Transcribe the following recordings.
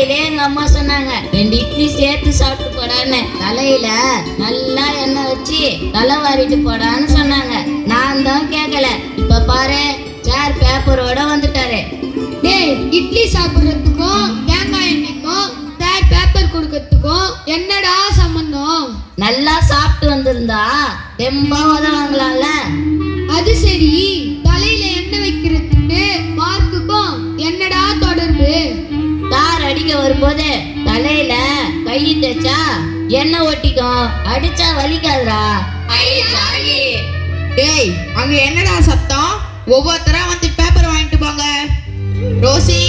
காலையிலே எங்க அம்மா சொன்னாங்க ரெண்டு இட்லி சேர்த்து சாப்பிட்டு போடான்னு. தலையில நல்லா எண்ணெய் வச்சு தலை வாரிட்டு போடான்னு சொன்னாங்க. நான் தான் கேட்கல இப்ப பாரு சார் பேப்பரோட வந்துட்டாரு. டேய் இட்லி சாப்பிடுறதுக்கும் தேங்காய் எண்ணெய்க்கும் சார் பேப்பர் கொடுக்கறதுக்கும் என்னடா சம்பந்தம்? நல்லா சாப்பிட்டு வந்திருந்தா தெம்பா உதவாங்களாம்ல அது சரி. அடிக்க வரும்போது தலையில கை தேய்ச்சா எண்ணெய் ஒட்டிக்கும் அடிச்சா வலிக்காதுடா. டேய் அங்க என்னடா சத்தம்? ஒவ்வொருத்தரா வந்து பேப்பர் வாங்கிட்டு போங்க. ரோசி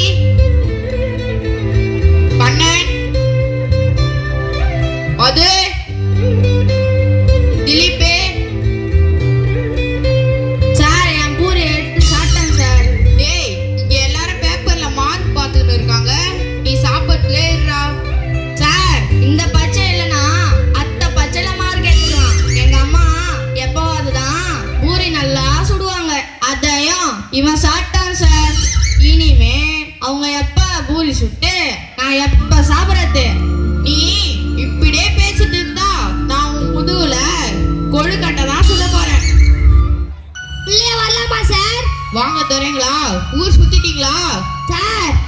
ஊர் சுத்திட்டீங்களா? சார்.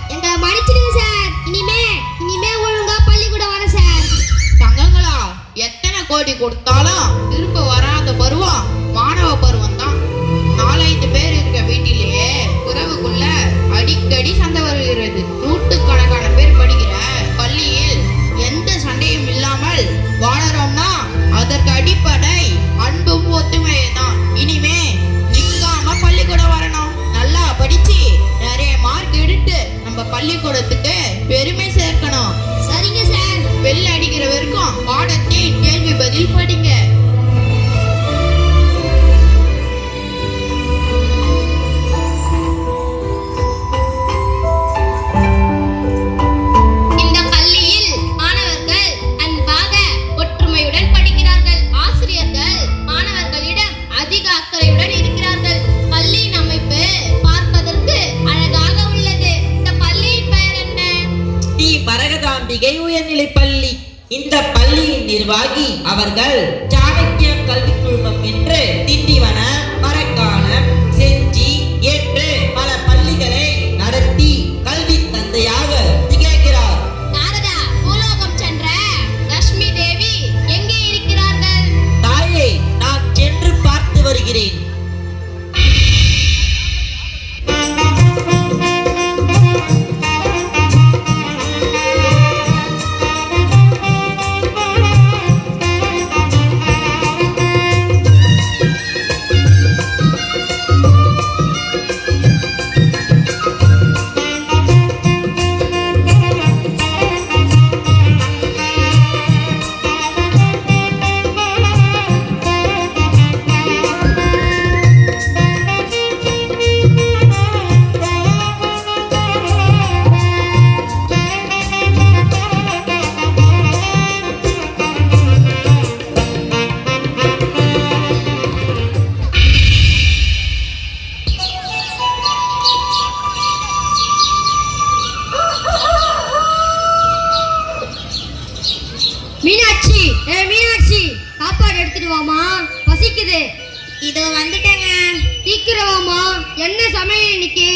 என்ன சமையல் இன்னைக்கு?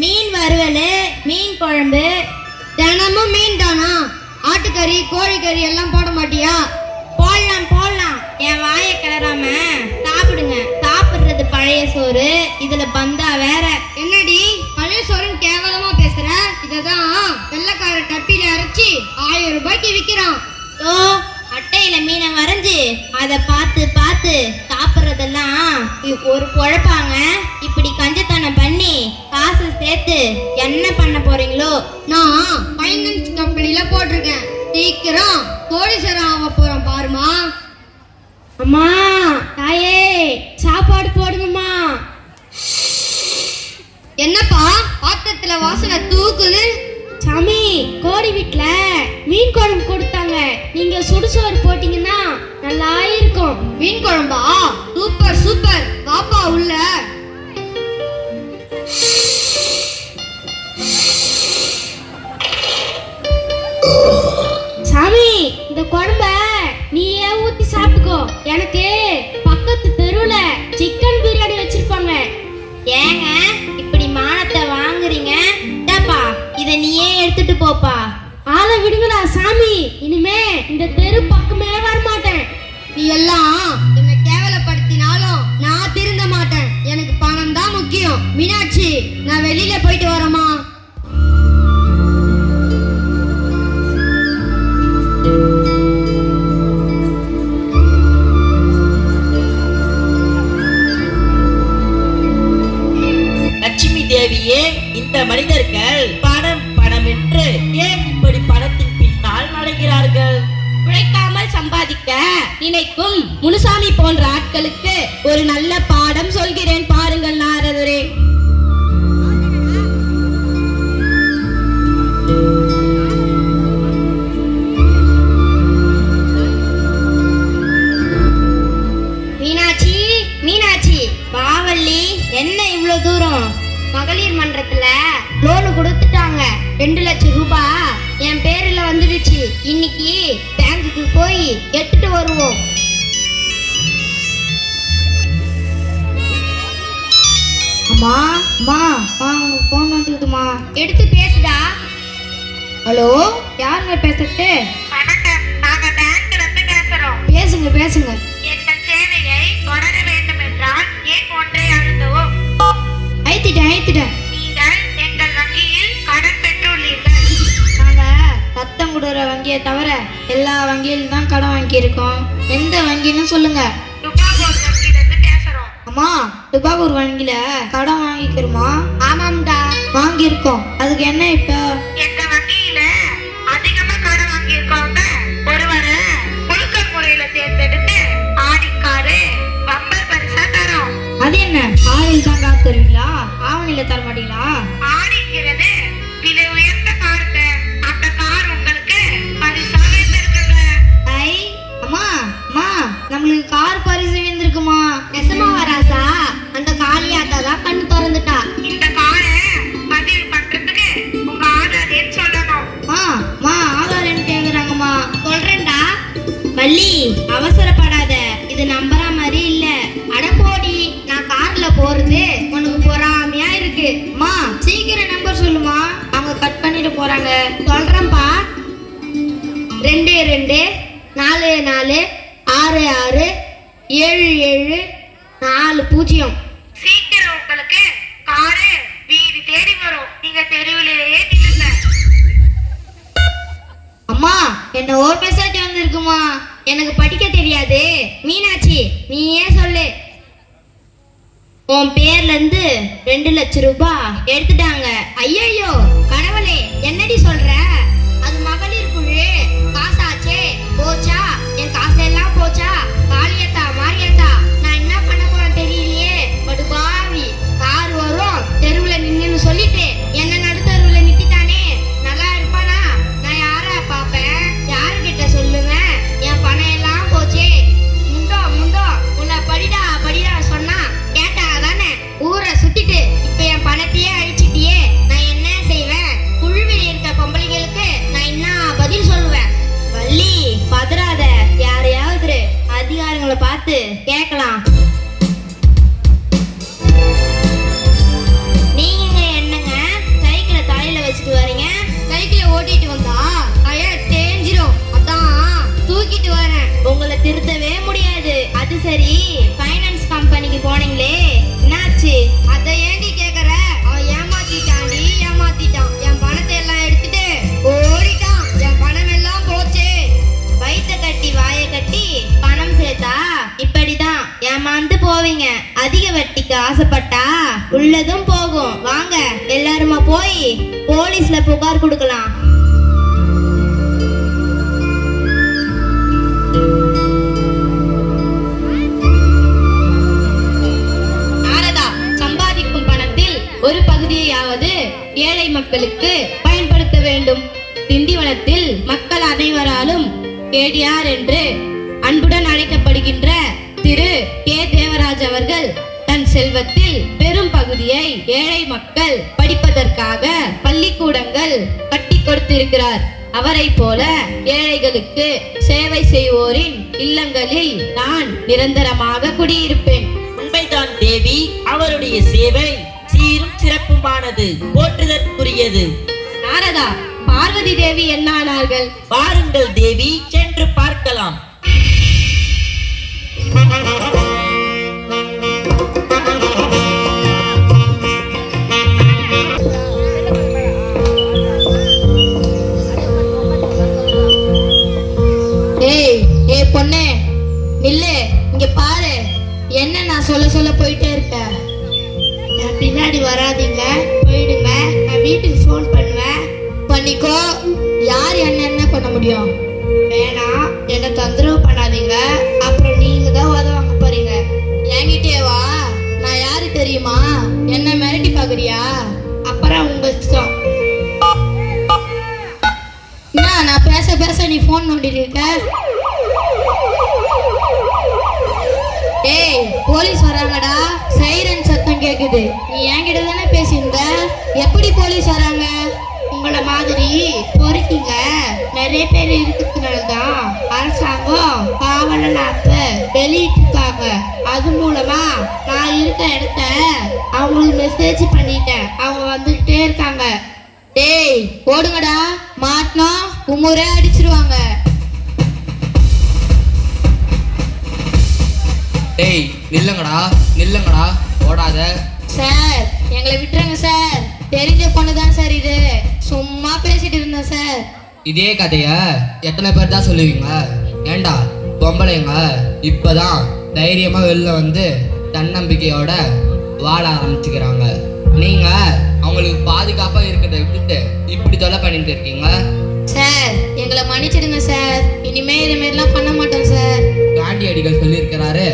மீன் வறுவல் மீன் குழம்பு தினமும் மீன் தானா? ஆட்டுக்கறி கோழிக்கறி எல்லாம் போட மாட்டியா? போடலாம் போடலாம். என் வாயை கிளறாம சாப்பிடுங்க. சாப்பிடுறது பழைய சோறு இதுல பந்தா வேற. என்னடி பழைய சோறுன்னு கேவலமா பேசுற? இததான் வெள்ளக்கார டப்பில அரைச்சி ஆயிரம் ரூபாய்க்கு விக்கிறான். ஓ அட்டையில மீனை வரைஞ்சு அதை பார்த்து பார்த்து சாப்பிட்றதெல்லாம் ஒரு குழப்பாங்க. இப்படி கஞ்சத்தனம் பண்ணி காசு சேர்த்து என்ன பண்ண போறீங்களோ? நான் ஃபைனான்ஸ் கம்பெனியில போட்டிருக்கேன். சீக்கிரம் கோடீஸ்வரம் ஆக போறோம் பாருமா அம்மா தாயே சாப்பாடு போடுங்கம்மா. என்னப்பா பாத்திரத்துல வாசனை தூக்குது? சாமி கோடி வீட்டில் மீன் குழம்பு கொடுத்தாங்க. நீங்க சுடுசோறு போட்டீங்கன்னா நல்லா இருக்கும். மீன் குழம்பா? Super super. பாப்பா உள்ள. எனக்கு பக்கத்து தெருவுல சிக்கன் பிரியாணி வச்சிருப்பாங்க. ஏங்க இப்படி மானத்தை வாங்குறீங்க? டப்பா இத நீயே எடுத்துட்டு போப்பா. ஆளை விடுங்கடா சாமி. இனிமே இந்த தெரு பக்கமே வர மாட்டேன் நீ எல்லாம் என்னை கேவலப்படுத்தினாலும் நான் திருந்த மாட்டேன். எனக்கு பணம் தான் முக்கியம். மீனாட்சி நான் வெளியில போயிட்டு வரமா ஹலோ? யாருங்க பேசுறது? பேசுங்க பேசுங்க. எங்கள் சேவையை தொடர வேண்டும் என்றால் ஏன் ஒன்றை அழுத்தவும் ஐத்திட்டேன் ஐத்திட்டேன். நீங்கள் எங்கள் வங்கியில் கடன் பெற்றுள்ளீர்கள். நாங்க ரத்தம் கொடுக்குற வங்கியை தவிர எல்லா வங்கியிலும் தான் கடன் வாங்கியிருக்கோம். எந்த வங்கின்னு சொல்லுங்க. அம்மா துபாகூர் வங்கியில கடன் வாங்கிக்கிறோமா? ஆமாம்டா. வாங்கியிருக்கோம். அதுக்கு என்ன இப்போ? என்ன? ஆயில் தான் காசு தருவீங்களா ஆவணியில தர மாட்டீங்களா? ஆடிக்கிறது. விலை உயர்ந்த காருங்க. அந்த கார் உங்களுக்கு பரிசாக இருந்திருக்குங்க. ஐ அம்மா அம்மா நம்மளுக்கு கார் பரிசு விழுந்திருக்குமா போறாங்க. சொல்றேன்ப்பா. ரெண்டு ரெண்டு நாலு நாலு ஆறு ஆறு ஏழு ஏழு நாலு பூஜ்ஜியம். சீக்கிரம் உங்களுக்கு காரு வீடு தேடி வரும். நீங்க தெருவிலேயே நில்லுங்க. அம்மா என்ன ஒரு மெசேஜ் வந்திருக்குமா? எனக்கு படிக்க தெரியாது. மீனாட்சி நீயே சொல்லு. உன் பேர்ல இருந்து ரெண்டு லட்சம் ரூபாய் எடுத்துட்டாங்க. ஐயோ கடவுளே என்னடி சொல்ற? திருத்தவே முடியாது. அது சரி. ஃபைனான்ஸ் கம்பெனிக்கு போனீங்களே. என்னாச்சு? அதை ஏண்டி கேக்குற? அவன் ஏமாத்திட்டான்டி ஏமாத்திட்டான். என் பணத்தை எல்லாம் எடுத்துட்டு ஓடிட்டான். என் பணம் எல்லாம் போச்சே. வயித்த கட்டி வாயை கட்டி பணம் சேர்த்தா? இப்படிதான். ஏமாந்து போவீங்க. அதிக வட்டிக்கு ஆசைப்பட்டா உள்ளதும் போகும். வாங்க எல்லாருமா போய் போலீஸ்ல புகார் கொடுக்கலாம். ஒரு பகுதியையாவது ஏழை மக்களுக்கு பயன்படுத்த வேண்டும். திண்டிவனத்தில் மக்கள் அனைவராலும் கேடியார் என்று அன்புடன் அழைக்கப்படுகின்ற திரு. கே. தேவராஜ் அவர்கள் தன் செல்வத்தில் பெரும் பகுதியை ஏழை மக்கள் படிப்பதற்காக பள்ளிக்கூடங்கள் கட்டி கொடுத்திருக்கிறார். அவரைப் போல ஏழைகளுக்கு சேவை செய்வோரின் இல்லங்களில் நான் நிரந்தரமாக குடியிருப்பேன். உண்மைதான் தேவி அவருடைய சேவை சீரும் சிறப்புமானது போற்றுதற்குரியது. நாரதா பார்வதி தேவி என்னானார்கள் வாருங்கள் தேவி முடியும். வேணாம் என்ன தொந்தரவு பண்ணாதீங்க. அப்புறம் நீங்க தான் உதவாங்க போறீங்க. என்கிட்டே வா. நான் யாரு தெரியுமா? என்ன மிரட்டி பாக்குறியா? அப்புறம் உங்க இஷ்டம். நான் பேச பேச நீ ஃபோன் நோண்டிட்டு இருக்க? ஏய் போலீஸ் வராங்கடா. சைரன் சத்தம் கேக்குது. நீ என்கிட்ட தானே பேசியிருந்த? எப்படி போலீஸ் வராங்க? உங்கள மாதிரி பொறுக்கிங்க. நிறைய பேர் இருக்கிறதுனால தான் அரசாங்கம் காவலன் ஆப்ப வெளியிட்டிருக்காங்க அது மூலமா நான் இருக்க இடத்த அவங்களுக்கு மெசேஜ் பண்ணிட்டேன். அவங்க வந்துகிட்டே இருக்காங்க. டேய் ஓடுங்கடா மாட்டினா உமுறை அடிச்சிருவாங்க. டேய் நில்லுங்கடா. நில்லுங்கடா. ஓடாத. சார் எங்களை விட்டுருங்க சார். தெரிஞ்ச பொண்ணு தான் சார் இது. சும்மா பேசிட்டு இருந்தேன் சார். இதே கதைய எத்தனை பேர் தான் சொல்லுவீங்க? ஏண்டா? பொம்பளைங்க இப்பதான் தைரியமா வெளில வந்து தன்னம்பிக்கையோட வாழ ஆரம்பிச்சுக்கிறாங்க. நீங்க அவங்களுக்கு பாதுகாப்பா இருக்கிறத விட்டுட்டு இப்படி தொலை பண்ணிட்டு இருக்கீங்க? சார் எங்களை மன்னிச்சிடுங்க சார். இனிமே இது மாதிரிலாம் பண்ண மாட்டோம் சார். காந்தியடிகள் சொல்லியிருக்கிறாரு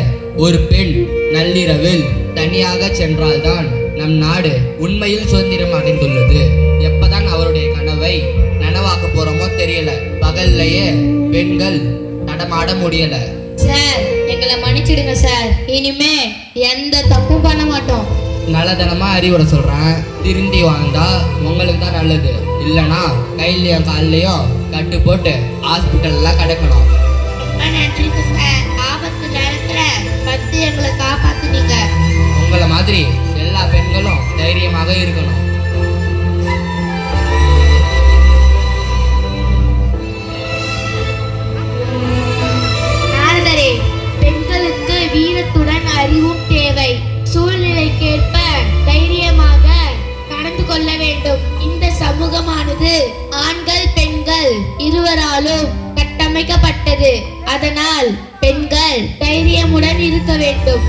ஒரு பெண் நள்ளிரவில் தனியாக சென்றால்தான் நம் நாடு உண்மையில் சுதந்திரம் அடைந்துள்ளது அவருடைய கனவை நனவாக்க போறோமோ தெரியல. பகல்லையே பெண்கள் நடமாட முடியல. சார் எங்களை மன்னிச்சிடுங்க சார். இனிமே எந்த தப்பும் பண்ண மாட்டோம். நல்லதனமா அறிவுரை சொல்றேன். திருந்தி வாழ்ந்தா உங்களுக்கு தான் நல்லது. இல்லனா கையிலயும் கால்லயும் கட்டு போட்டு ஹாஸ்பிட்டல்லாம் கிடக்கணும். நன்றிக்கு சார். ஆபத்து நேரத்துல வந்து எங்களை காப்பாத்துனீங்க. உங்களை மாதிரி எல்லா பெண்களும் தைரியமாக இருக்கணும். கட்டமைக்கப்பட்டது அதனால் பெண்கள் தைரியமுடன் இருக்க வேண்டும்.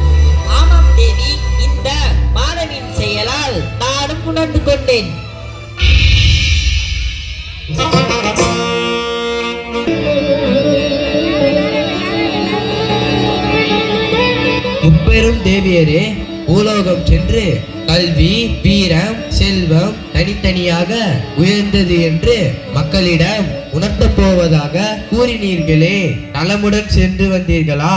ஆமாம் தேவி இந்த மாணவியின் செயலால் நானும் உணர்ந்து கொண்டேன். முப்பெரும் தேவியரே பூலோகம் சென்று கல்வி வீரம் செல்வம் தனித்தனியாக உயர்ந்தது என்று மக்களிடம் உணர்த்தப் போவதாக கூறினீர்களே. நலமுடன் சென்று வந்தீர்களா?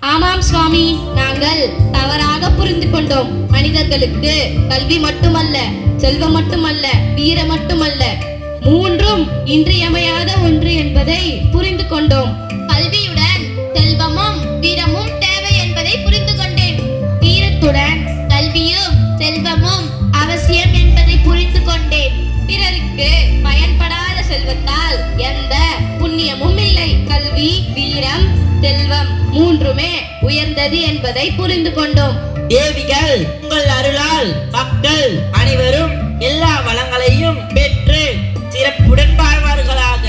ஆமாம் சுவாமி நாங்கள் தவறாக புரிந்து கொண்டோம். மனிதர்களுக்கு கல்வி மட்டுமல்ல செல்வம் மட்டுமல்ல வீரம் மட்டுமல்ல மூன்றும் இன்றியமையாத ஒன்று என்பதை புரிந்து கொண்டோம். கல்வியுடன் செல்வமும் வீரமும் தேவை என்பதை புரிந்து கொண்டேன். வீரத்துடன் புண்ணியமும் இல்லை கல்வி வீரம் செல்வம் மூன்றுமே உயர்ந்தது என்பதை புரிந்து கொண்டோம். தேவிகள் உங்கள் அருளால் மக்கள் அனைவரும் எல்லா வளங்களையும் பெற்று சிறப்புடன் வாழ்வார்களாக.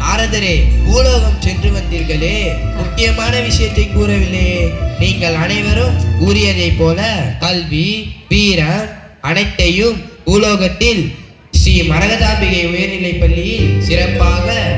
நாரதரே பூலோகம் சென்று வந்தீர்களே. முக்கியமான விஷயத்தை கூறவில்லையே. நீங்கள் அனைவரும் கூறியதைப் போல கல்வி வீரம் அனைத்தையும் பூலோகத்தில் ஸ்ரீ மரகதாம்பிகை உயர்நிலைப் பள்ளியில் சிறப்பாக